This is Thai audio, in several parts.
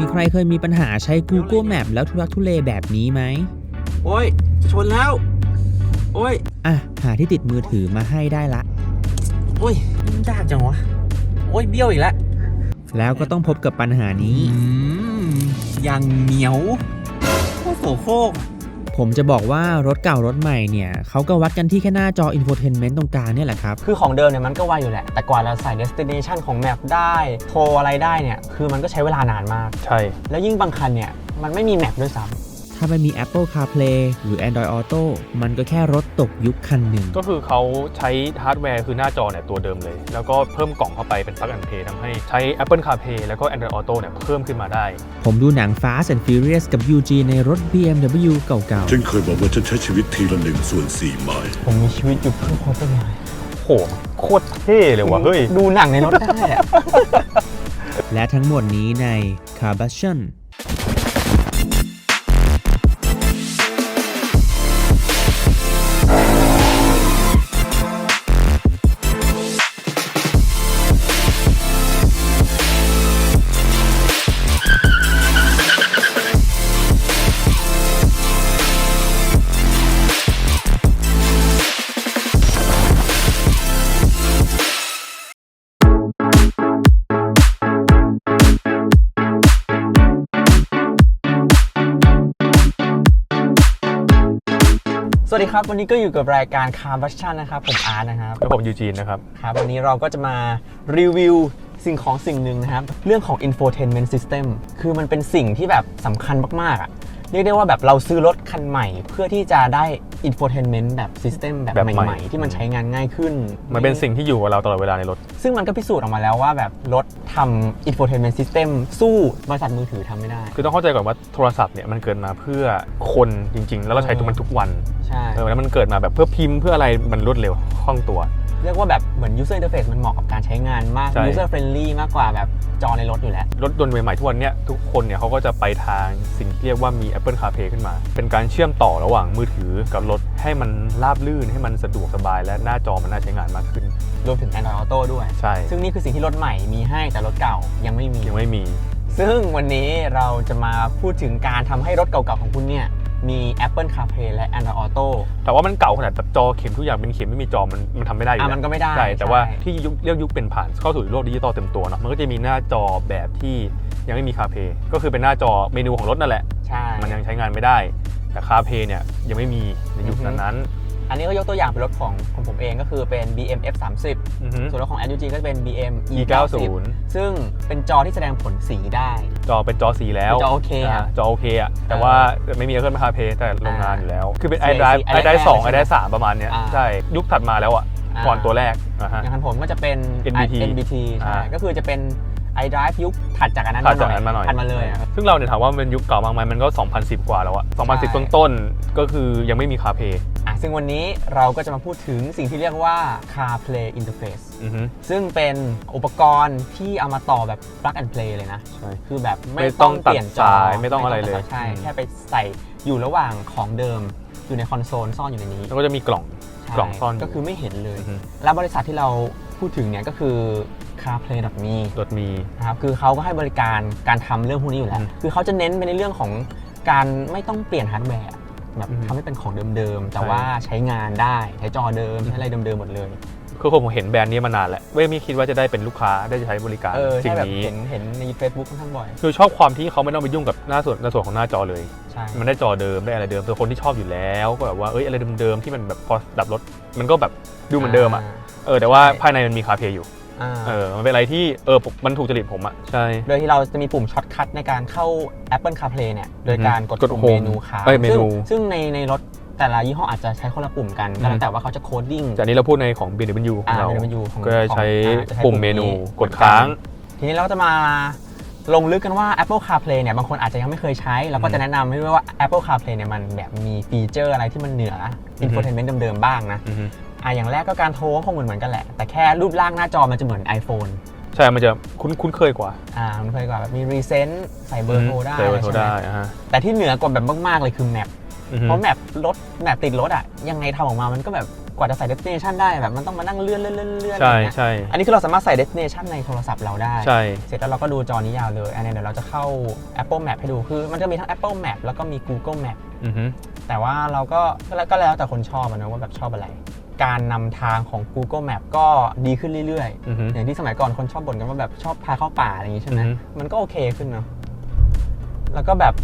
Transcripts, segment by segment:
มีใครเคยมีปัญหาใช้ Google Map แล้วทุรักทุเลแบบนี้ไหม โอ้ยจะชนแล้ว โอ้ย อะ หาที่ติดมือถือมาให้ได้ละ โอ้ยมันยากจังวะ โอ้ย เบี้ยวอีกแล้ว แล้วก็ต้องพบกับปัญหานี้ อืมยังเหนียวโคตรโสโครก ผมจะบอกว่ารถเก่ารถใหม่เนี่ยเขาก็วัดกันที่แค่หน้าจอ infotainment ตรงกลางเนี่ยแหละครับ คือของเดิมเนี่ยมันก็ไวอยู่แหละ แต่กว่าเราใส่ destination ของ map ได้โทรอะไรได้เนี่ย คือมันก็ใช้เวลานานมาก ใช่ แล้วยิ่งบางคันเนี่ย มันไม่มี map ด้วยซ้ ถ้าไม่มี Apple CarPlay หรือ Android Auto มันก็แค่รถตกยุคคันหนึ่ง ก็คือเขาใช้ฮาร์ดแวร์คือหน้าจอเนี่ยตัวเดิมเลย แล้วก็เพิ่มกล่องเข้าไปเป็น plug and play ทำให้ใช้ Apple CarPlay แล้วก็ Android Auto เนี่ยเพิ่มขึ้นมาได้ ผมดูหนัง Fast and Furious กับ UG ในรถ BMW เก่าฉันเคยบอกว่าฉันใช้ชีวิตทีละหนึ่งส่วนสี่ไมล์ำผมมีชีวิตอยู่เพื่อโคตรใหญ่โหโคตรเท่เลยว่ะเฮ้ย ดูหนังในรถได้อะ ๆ และทั้งหมดนี้ใน Carbation สวัสดี ครับ วันนี้ก็อยู่กับรายการ Car v a s h i o n นะครับ ผมอาร์ตนะครับ แล้วผมยูจีนนะครับ ครับ วันนี้เราก็จะมารีวิวสิ่งของสิ่งหนึ่งนะครับ เรื่องของ infotainment system คือมันเป็นสิ่งที่แบบสำคัญมากๆอะ เรียกได้ว่าแบบเราซื้อรถคันใหม่ เพื่อที่จะได้ infotainment แบบ system แบบแบบใหม่ ใหม่ๆ ที่มันใช้งานง่ายขึ้นมันเป็นสิ่งที่อยู่กับเราตลอดเวลาในรถ ซึ่งมันก็พิสูจน์ออกมาแล้วว่าแบบรถทำ infotainment system สู้บริษัทมือถือทำไม่ได้ คือต้องเข้าใจก่อนว่าโทรศัพท์เนี่ยมันเกิดมาเพื่อคนจริง ๆ แล้วเราใช้ทุกมันทุกวันใช่ เออแล้วมันเกิดมาแบบเพื่อพิมพ์เพื่ออะไรมันรวดเร็วคล่องตัว เรียกว่าแบบเหมือน user interface มันเหมาะกับการใช้งานมาก ใช่ user friendly มากกว่าแบบจอในรถอยู่แล้ว รถยนต์ใหม่ๆทุกวันเนี่ยทุกคนเนี่ยเขาก็จะไปทางสิ่งที่เรียกว่ามี Apple CarPlay ขึ้นมา เป็นการเชื่อมต่อระหว่างมือถือกับรถให้มันราบลื่นให้มันสะดวกสบาย และหน้าจอมันน่าใช้งานมากขึ้น รวมถึง Android Auto ด้วย ใช่ซึ่งนี่คือสิ่งที่รถใหม่มีให้แต่รถเก่ายังไม่มี ยังไม่มี ซึ่งวันนี้เราจะมาพูดถึงการทำให้รถเก่าๆของคุณเนี่ย มี Apple CarPlay และ Android Auto แต่ว่ามันเก่าขนาดแบบจอเข็มทุกอย่างเป็นเข็มไม่มีจอมันมันทำไม่ได้อยู่อะแล้วมันก็ไม่ได้ใช่แต่ว่าใช่ที่ยุคเรียกยุคเป็นผ่านเข้าสู่โลกดิจิตอลเต็มตัวเนาะมันก็จะมีหน้าจอแบบที่ยังไม่มี CarPlay ก็คือเป็นหน้าจอเมนูของรถนั่นแหละ ใช่ มันยังใช้งานไม่ได้ แต่ CarPlay เนี่ยยังไม่มีในยุคอือฮึนั้น อันนี้ก็ยกตัวอย่างเป็นรถของของผมเองก็คือเป็น BM F30 ๆอือฮึส่วนรถของ LG ก็จะเป็น BM E90 E90 ซึ่งเป็นจอที่แสดงผลสีได้ จอเป็นจอสีแล้วเป็นจอโอเคอะาจอโอเคอะแต่ว่าไม่มีเครื่องคาเพแต่โรงงานอยู่แล้ว คือเป็น CIC iDrive iDrive iDrive 2ใช่ไหม iDrive 3 ประมาณเนี้ยอ่าใช่ยุคถัดมาแล้วอะอ่าก่อนตัวแรกนะฮะอย่างคันผมก็จะเป็น NBT NBT ใช่อ่าก็คือจะเป็น iDrive ยุคถัดจากอันนั้นถัดจากนั้นมาหน่อยถัดมาเลยอะซึ่งเราเนี่ยถามว่ามันยุคเก่ามากไหมมันก็ 2010 กว่าแล้วอะใช่2010ต้นต้นๆก็คือยังไม่มีคาเพอะซึ่งวันนี้เราก็จะมาพูดถึงสิ่งที่เรียกว่า CarPlay Interface อือฮึซึ่งเป็นอุปกรณ์ที่เอามาต่อแบบ plug and play เลยนะใช่คือแบบไม่ไม่ต้ต้อองงเปลี่ยนจอตัดสายไม่ต้องอะไรเลยตัดสาใช่อืมแค่ไปใส่อยู่ระหว่างของเดิมอยู่ในคอนโซลซ่อนอยู่ในนี้แล้วก็จะมีกล่องใช่กล่องซ่อนอยู่ก็คือไม่เห็นเลยอือฮึแล้วบริษัทที่เราพูดถึงเนี่ยก็คือ CarPlay.me รถมี นะครับคือเขาก็ให้บริการการทำเรื่องพวกนี้อยู่แล้วอืมคือเขาจะเน้นไปในเรื่องของการไม่ต้องเปลี่ยนฮาร์ดแวร์แบบอืมทำให้เป็นของเดิมๆ แต่ใช่ ว่าใช้งานได้ใช้จอเดิมใช้อะไรเดิมๆหมดเลย คือผมเห็นแบรนด์นี้มานานแล้วไม่ไม่คิดว่าจะได้เป็นลูกค้าได้ใช้บริการเออสิ่ใช่งแบบนี้เห็นเห็นใน Facebook ค่อนข้างบ่อย คือชอบความที่เขาไม่ต้องไปยุ่งกับหน้าส่วนหน้าส่วนของหน้าจอเลย ใช่ มันได้จอเดิมได้อะไรเดิมตัวคนที่ชอบอยู่แล้วก็แบบว่าเอ้ยอะไรเดิมๆที่มันแบบพอดับรถมันก็แบบดูเหมือนเดิมอะเออแต่ว่าใช่ ภายในมันมีคาเพย์อยู่ อ่า เออมันเป็นอะไรที่เออผมมันถูกจริตผมอะใช่ โดยที่เราจะมีปุ่มช็อตคัทในการเข้า Apple CarPlay เนี่ย โดยการกดกดปุ่ม Home เมนูค้างเอ้ยเมนูซึ่งซึ่งในในรถแต่ละยี่ห้ออาจจะใช้คนละปุ่มกันก็อืแล้วมแต่ว่าเขาจะโคดดิ้งจากนี้เราพูดในของ BMW ของอ่าเรา BMW ของก็จะใช้ของอ่าจะใช้ปุ่มปุ่มเมนูนี้กดค้าง ทีนี้เราก็จะมาลงลึกกันว่า Apple CarPlay เนี่ยบางคนอาจจะยังไม่เคยใช้เราก็จะแนะนำให้ด้วยว่า Apple CarPlay เนี่ยมันแบบมีฟีเจอร์อะไรที่มันเหนืออือฮึ infotainment เดิมๆบ้างนะ อือฮึ อะอย่างแรกก็การโทรก็คงเหมือนเหมือนกันแหละ แต่แค่รูปร่างหน้าจอมันจะเหมือน iPhone ใช่ มันจะคุ้นคุ้นเคยกว่า อ่ามันเคยกว่าแบบมี Recent ใส่เบอร์โทรได้ใส่เบอร์โทรใช่ได้ไหมอ่าฮะแต่ที่เหนือกว่าแบบมาก ๆ เลยคือ Map อือฮึเพราะแมปรถแมปติดรถอะยังไงทำออกมามันก็แบบกว่าจะใส่ destination ได้แบบมันต้องมานั่งเลื่อนเลื่อนเลื่อนเลื่อนใช่อะไรเงี้ยใช่อันนี้คือเราสามารถใส่ destination ในโทรศัพท์เราได้ ใช่ เสร็จแล้วเราก็ดูจอนี้ยาวเลย อันนี้เดี๋ยวเราจะเข้า Apple Map ให้ดูคือ มันจะมีทั้ง Apple Map แล้วก็มี Google Map อือฮึแต่ว่าเราก็ก็แล้วก็แล้วแต่คนชอบอะนะว่าแบบชอบอะไร การนำทางของ Google Map ก็ดีขึ้นเรื่อยอือฮึ ๆ อย่างที่สมัยก่อนคนชอบบ่นกันว่าแบบชอบพาเข้าป่าอะไรอย่างงี้ใช่ไหมอือฮึ มันก็โอเคขึ้นเนาะแล้วก็แบบ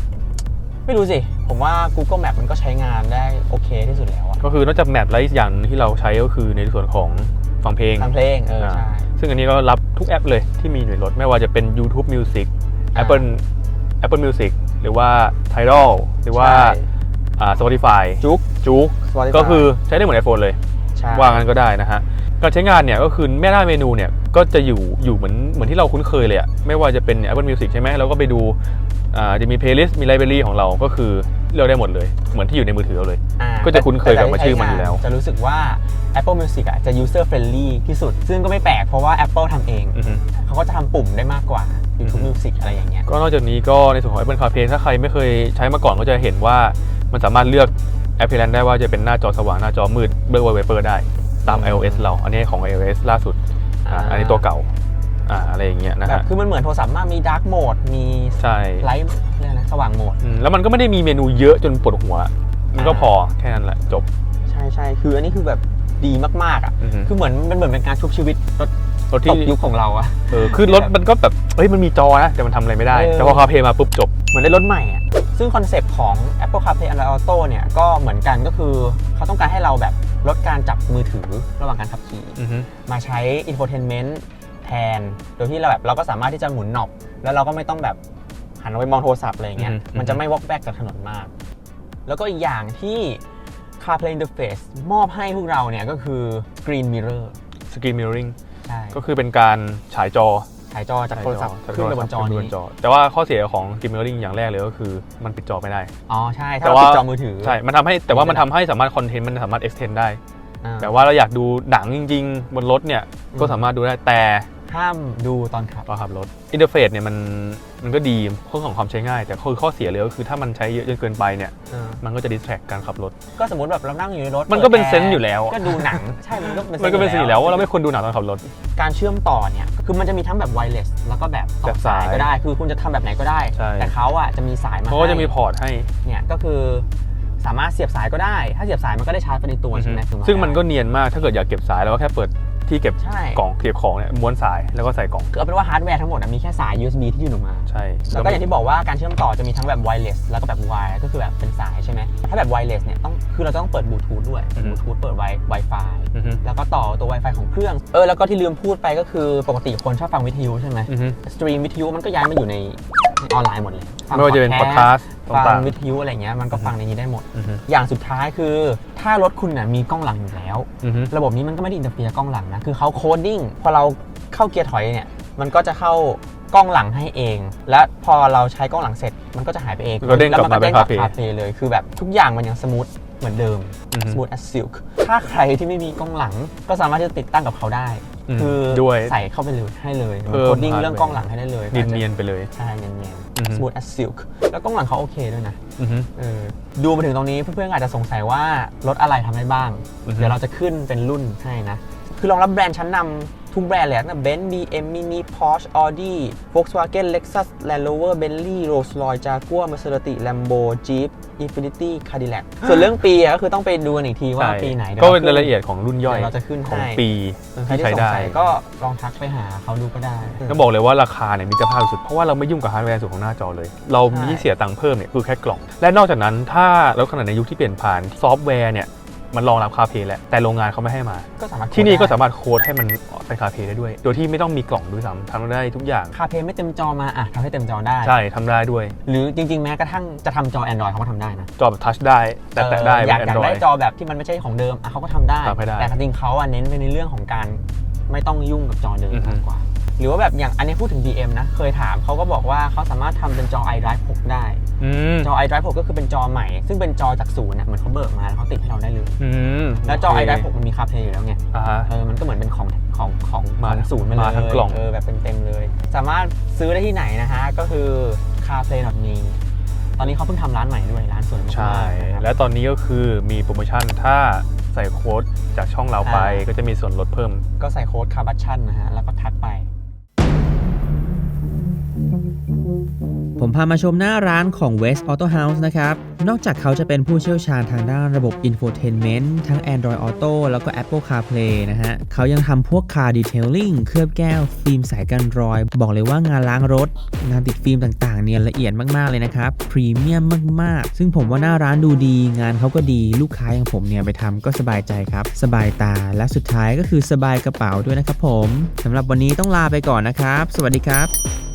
ไม่รู้สิ ผมว่า Google Map มันก็ใช้งานได้โอเคที่สุดแล้วอะก็คือนอกจากแมปแล้วอีกอย่างหนึ่งที่เราใช้ก็คือในส่วนของฟังเพลง ฟังเพลงเอออ่าใช่ ซึ่งอันนี้ก็รับทุกแอปเลยที่มีอยู่ในรถไม่ว่าจะเป็น YouTube Music อ่า Apple Apple Music หรือว่า Tidal หรือว่าใช่ อ่า Spotify จุ๊กจุก Spotify ก็คือใช้ได้เหมือน iPhone เลยใช่ ว่างั้นก็ได้นะฮะการใช้งานเนี่ยก็คือแม่หน้าเมนูเนี่ยก็จะอยู่อยู่เหมือนเหมือนที่เราคุ้นเคยเลยอะไม่ว่าจะเป็น Apple Music ใช่ไหมเราก็ไปดูอ่าจะมี playlist มี library ของเราก็คือเลือกได้หมดเลย เหมือนที่อยู่ในมือถือเราเลยอ่าก็จะคุ้นเคยกับชื่อมันอยู่แล้ว จะรู้สึกว่า Apple Music อะจะ user friendly ที่สุด ซึ่งก็ไม่แปลกเพราะว่า Apple ทำเองอือฮึเขาก็จะทำปุ่มได้มากกว่า YouTube อือฮึ Music อะไรอย่างเงี้ยก็นอกจากนี้ก็ในส่วนของ Apple CarPlay ถ้าใครไม่เคยใช้มาก่อนก็จะเห็นว่ามันสามารถเลือก แอปพลิเคชันได้ว่าจะเป็นหน้าจอสว่างหน้าจอมืดเลือกไวเปอร์ได้ตามอืม iOS เรา อันนี้ของ iOS ล่าสุดอ่าอ่าอันนี้ตัวเก่าอ่าอะไรอย่างเงี้ยนะแบบฮะ คือมันเหมือนโทรศัพท์มากมี dark mode มีใช่ light เรียกอะไรนะสว่างโหมด อืมแล้วมันก็ไม่ได้มีเมนูเยอะจนปวดหัว มันก็อ่าพอแค่นั้นแหละจบใช่ใช่คืออันนี้คือแบบดีมากๆอะ อือฮึคือเหมือนมันเหมือนเป็นการชุบชีวิตรถรถตที่กยุคของเราอะเออคือรถมันก็แบบเฮ้ยมันมีจอนะแต่มันทำอะไรไม่ได้ เออ แต่พอ CarPlay มาปุ๊บจบ เหมือนได้รถใหม่อะ ซึ่งคอนเซปต์ของ Apple CarPlay Android Auto เนี่ยก็เหมือนกันก็คือเขาต้องการให้เราแบบลดการจับมือถือระหว่างการขับขี่ อือฮึมาใช้ infotainment แทน โดยที่เราแบบเราก็สามารถที่จะหมุนหนอบ แล้วเราก็ไม่ต้องแบบหันไปมองโทรศัพท์อะไรอย่างเงี้ย อือฮึ มันจะไม่วอกแวกจากถนนมาก แล้วก็อีกอย่างที่ CarPlay Interface มอบให้พวกเราเนี่ยก็คือ Screen Mirror สกรีนมิ r ริงใช่ก็คือเป็นการฉายจอถ่ายจอจากโทรศัพท์ฉายขึ้นไปบนจอขึ้นี้บแต่ว่าข้อเสียของสกรีนมิ r ริงอย่างแรกเลยก็คือมันปิดจอไม่ได้ อ๋อใช่ถ้าแต่เราว่าปิดจอมือถือ ใช่ มันทำให้แต่ว่ามันทำให้สามารถคอนเทนต์มันสามารถ extend ได้อ่าแต่ว่าเราอยากดูหนังจริง ๆ บนรถเนี่ยก็สามารถดูได้แต่ ห้ามดูตอนขับ ตอนขับรถอินเทอร์เฟซเนี่ยมันมันก็ดีข้อของความใช้ง่าย แต่ข้อข้อเสียเลยก็คือถ้ามันใช้เยอะจนเกินไปเนี่ยมันก็จะดิสแทรกการขับรถ ก็สมมติแบบเรานั่งอยู่ในรถมันก็เป็นปิดแร์เซนส์อยู่แล้วก็ดูหนังใช่ มันก็เป็นมันก็เป็นสิ่งอยู่แล้วว่าเราไม่ควรดูหนังตอนขับรถ การเชื่อมต่อเนี่ยคือมันจะมีทั้งแบบไวเลสแล้วก็แบบต่แบอบสาสายยก็ได้ คือคุณจะทำแบบไหนก็ได้ใช่แต่เขาอะจะมีสายมาเขาก็จะมีให้พอร์ตให้เนี่ยก็คือสามารถเสียบสายก็ได้ ถ้าเสียบสายมันก็ได้ชาร์จไปในตัวใช่ไหมถึาซึ่งมันก็เนียนมากถ้าเกิดอยากเก็บสายแล้วก็แค่เปิด ที่เก็บใช่ กล่องเก็บของเนี่ยม้วนสายแล้วก็ใส่กล่อง คือเอาเป็นว่าฮาร์ดแวร์ทั้งหมดอะมีแค่สาย USB ที่ยื่นออกมา ใช่แล้วก็อย่างที่บอกว่าการเชื่อมต่อจะมีทั้งแบบไวเลสแล้วก็แบบไวก็คือแบบเป็นสายใช่ไหมถ้าแบบไวเลสเนี่ยต้องคือเราต้องเปิดบลูทูธด้วยบลูทูธเปิดไวไวไฟอือฮึแล้วก็ต่อตัว Wi-Fi ของเครื่อง เออ แล้วก็ที่ลืมพูดไปก็คือปกติคนชอบฟังวิทยุใช่ไหม อือฮึ สตรีมวิทยุมันก็ย้ายมาอยู่ในในออนไลน์หมดเลยฟัง ไม่ว่าจะเป็นพอดแคสต์ ฟัต่างงวิทยุอะไรเงี้ยมันก็ฟังในนี้ได้หมดๆอือฮึอย่างสุดท้ายคือ ถ้ารถคุณน่ะมีกล้องหลังอยู่แล้วอือฮึระบบนี้มันก็ไม่ได้อินเตอร์เฟียร์กล้องหลังนะ คือเขาโคดดิ้งพอเราเข้าเกียร์ถอยเนี่ยมันก็จะเข้ากล้องหลังให้เอง และพอเราใช้กล้องหลังเสร็จมันก็จะหายไปเองก็เด้งกลับมาแล้วเป็นก็ CarPlay คาเพเลยคือแบบทุกอย่างมันยังสมูทเหมือนเดิมอือฮึ smooth as silk ถ้าใครที่ไม่มีกล้องหลังก็สามารถที่จะติดตั้งกับเขาได้อืม คือด้วยใส่เข้าไปเลยให้เลยเพิ่มโคดดิ้ง hardware เรื่องกล้องหลังให้ได้เลยเนียนๆไปเลย ใช่เนียนอือฮึๆ smooth as silk แล้วกล้องหลังเขาโอเคด้วยนะอือฮึเออดูมาถึงตรงนี้เพื่อนๆอาจจะสงสัยว่ารถอะไรทำได้บ้างอือฮึเดี๋ยวเราจะขึ้นเป็นรุ่นให้นะ คือรองรับแบรนด์ชั้นนำ ทุกแบรนด์เลยนะเบนซ์บีเอ็มมินิพอร์ชออดี้โฟล์กสวาเกนเล็กซัสแลนด์โรเวอร์เบนลี่โรลส์รอยจากัวมาเซราติแลมโบจีปอินฟินิตี้คาดิแลกส่วนเรื่องปีอะก็คือต้องไปดูกันอีกทีว่าปีไหนก็เป็นรายละเอียดของรุ่นย่อยเราจะขึ้นของให้ปีใครที่ใช้สงได้สัยก็ลองทักไปหาเขาดูก็ได้ต้องบอกเลยว่าราคาเนี่ยมิตรภาพสุดเพราะว่าเราไม่ยุ่งกับฮาร์ดแวร์ส่วนของหน้าจอเลย เรามีเสียตังค์เพิ่มเนี่ยคือแค่กล่อง และนอกจากนั้นถ้ารถขนาดในยุคที่เปลี่ยนผ่านซอฟต์แวร์เนี่ย มันรองรับคาเพย์แหละแต่โรงงานเขาไม่ให้มา ก็สามารถที่นี่ก็โค้ดได้สามารถโค้ดให้มันเป็นคาเพย์ได้ด้วย โดยที่ไม่ต้องมีกล่องด้วยซ้ำทำได้ทุกอย่างคาเพลย์ไม่เต็มจอมาอะทำให้เต็มจอได้ใช่ทำได้ด้วย หรือจริง ๆ แม้กระทั่งจะทำจอ Android เขาก็ทำได้นะจอแบบทัชได้แตะๆได้เออแบอยากบอยาก Android ได้จอแบบที่มันไม่ใช่ของเดิมอะเขาก็ทำได้ทำให้ได้ แต่จริงๆเขาอะเน้นไปในเรื่องของการไม่ต้องยุ่งกับจอเดิมอือฮึมากกว่า หรือว่าแบบอย่างอันนี้พูดถึง BM นะ เคยถามเขาก็บอกว่าเขาสามารถทำเป็นจอ iDrive 6 ได้อืมจอ iDrive 6 ก็คือเป็นจอใหม่ ซึ่งเป็นจอจากศูนย์อะเหมือนเขาเบิกมาแล้วเขาติดให้เราได้เลยอืมแล้วจอโเค iDrive 6 มันมี CarPlay อยู่แล้วไงอ่าฮะเออมันก็เหมือนเป็นของของของมาของศูนย์มาเลยมาทั้งกล่องเออแบบเป็นเต็มเลย สามารถซื้อได้ที่ไหนนะฮะ ก็คือ carplay.me ตอนนี้เขาเพิ่งทำร้านใหม่ด้วยร้านสวยมากๆใช่นะครับและตอนนี้ก็คือมีโปรโมชั่นถ้าใส่โค้ดจากช่องเราไปอ่าก็จะมีส่วนลดเพิ่ม ก็ใส่โค้ดคาร์บัชชั่นนะฮะ แล้วก็ทักไป พามาชมหน้าร้านของ West Auto House นะครับ นอกจากเขาจะเป็นผู้เชี่ยวชาญทางด้านระบบ infotainment ทั้ง Android Auto แล้วก็ Apple CarPlay นะฮะ เขายังทำพวก car detailing เคลือบแก้ว ฟิล์มสายกันรอย บอกเลยว่างานล้างรถ งานติดฟิล์มต่างๆ เนี่ยละเอียดมากๆเลยนะครับ พรีเมียมมากๆ ซึ่งผมว่าหน้าร้านดูดี งานเขาก็ดี ลูกค้าอย่างผมเนี่ยไปทำก็สบายใจครับ สบายตา และสุดท้ายก็คือสบายกระเป๋าด้วยนะครับผมสำหรับวันนี้ต้องลาไปก่อนนะครับ สวัสดีครับ